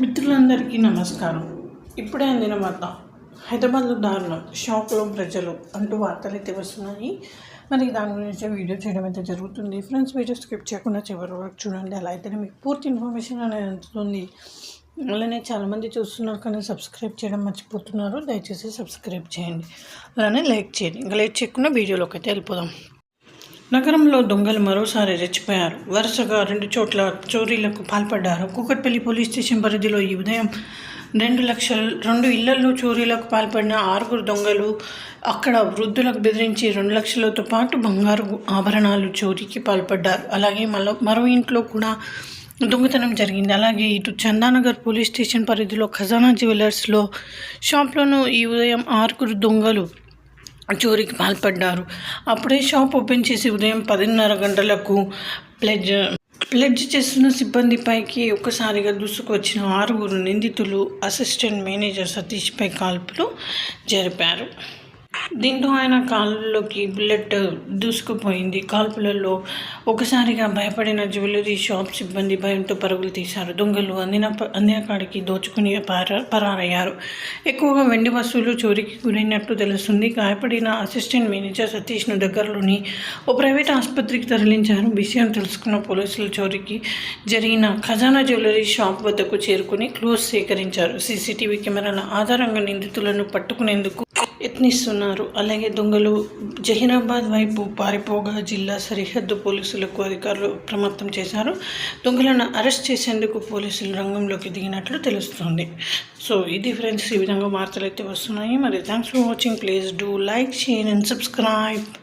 మిత్రులందరికీ నమస్కారం. ఇప్పుడే అందిన వార్త. హైదరాబాద్లో దారుణం. షాక్లో ప్రజలు అంటూ వార్తలు అయితే వస్తున్నాయి. మరి దాని గురించి వీడియో చేయడం అయితే జరుగుతుంది. ఫ్రెండ్స్ వీడియో స్కిప్ చేయకుండా చివరి వరకు చూడండి. అలా అయితేనే మీకు పూర్తి ఇన్ఫర్మేషన్ అనేది అందుతుంది. అలానే చాలామంది చూస్తున్నారు కానీ సబ్స్క్రైబ్ చేయడం మర్చిపోతున్నారు. దయచేసి సబ్స్క్రైబ్ చేయండి. అలానే లైక్ చేయండి. ఇంకా లైక్ చేయకుండా వీడియోలోకి అయితే వెళ్ళిపోదాం. నగరంలో దొంగలు మరోసారి రెచ్చిపోయారు. వరుసగా రెండు చోట్ల చోరీలకు పాల్పడ్డారు. కూకట్పల్లి పోలీస్ స్టేషన్ పరిధిలో ఈ ఉదయం రెండు లక్షల రెండు ఇళ్ళలో చోరీలకు పాల్పడిన ఆరుగురు దొంగలు అక్కడ వృద్ధులకు బెదిరించి రెండు లక్షలతో పాటు బంగారు ఆభరణాలు చోరీకి పాల్పడ్డారు. అలాగే మరో మరో ఇంట్లో కూడా దొంగతనం జరిగింది. అలాగే ఇటు చందానగర్ పోలీస్ స్టేషన్ పరిధిలో ఖజానా జ్యువెలర్స్లో షాప్లోనూ ఈ ఉదయం ఆరుగురు దొంగలు చోరీకి పాల్పడ్డారు. అప్పుడే షాప్ ఓపెన్ చేసి ఉదయం పదిన్నర గంటలకు ప్లెడ్జ్ ప్లెడ్జ్ చేస్తున్న సిబ్బందిపైకి ఒక్కసారిగా దూసుకొచ్చిన ఆరుగురు నిందితులు అసిస్టెంట్ మేనేజర్ సతీష్పై కాల్పులు జరిపారు. దీంతో ఆయన కాళ్ళలోకి బుల్లెట్ దూసుకుపోయింది. కాల్పులలో ఒకసారిగా భయపడిన జ్యువెలరీ షాప్ సిబ్బంది భయంతో పరుగులు తీశారు. దొంగలు అందిన అందిన కాడికి దోచుకుని పార పరారయ్యారు. ఎక్కువగా వెండి వస్తువులు చోరీకి గురైనట్లు తెలుస్తుంది. గాయపడిన అసిస్టెంట్ మేనేజర్ సతీష్ను దగ్గరలోని ఓ ప్రైవేట్ ఆసుపత్రికి తరలించారు. విషయం తెలుసుకున్న పోలీసులు చోరీకి జరిగిన ఖజానా జ్యువెలరీ షాప్ వద్దకు చేరుకుని క్లోజ్ సేకరించారు. సీసీటీవీ కెమెరాల ఆధారంగా నిందితులను పట్టుకునేందుకు యత్నిస్తున్నారు. అలాగే దొంగలు జహీరాబాద్ వైపు పారిపోగా జిల్లా సరిహద్దు పోలీసులకు అధికారులు ప్రమత్తం చేశారు. దొంగలను అరెస్ట్ చేసేందుకు పోలీసులు రంగంలోకి దిగినట్లు తెలుస్తుంది. సో ఇది ఫ్రెండ్స్ ఈ విధంగా వార్తలు అయితే వస్తున్నాయి. మరి thanks for watching. Please do like share and subscribe.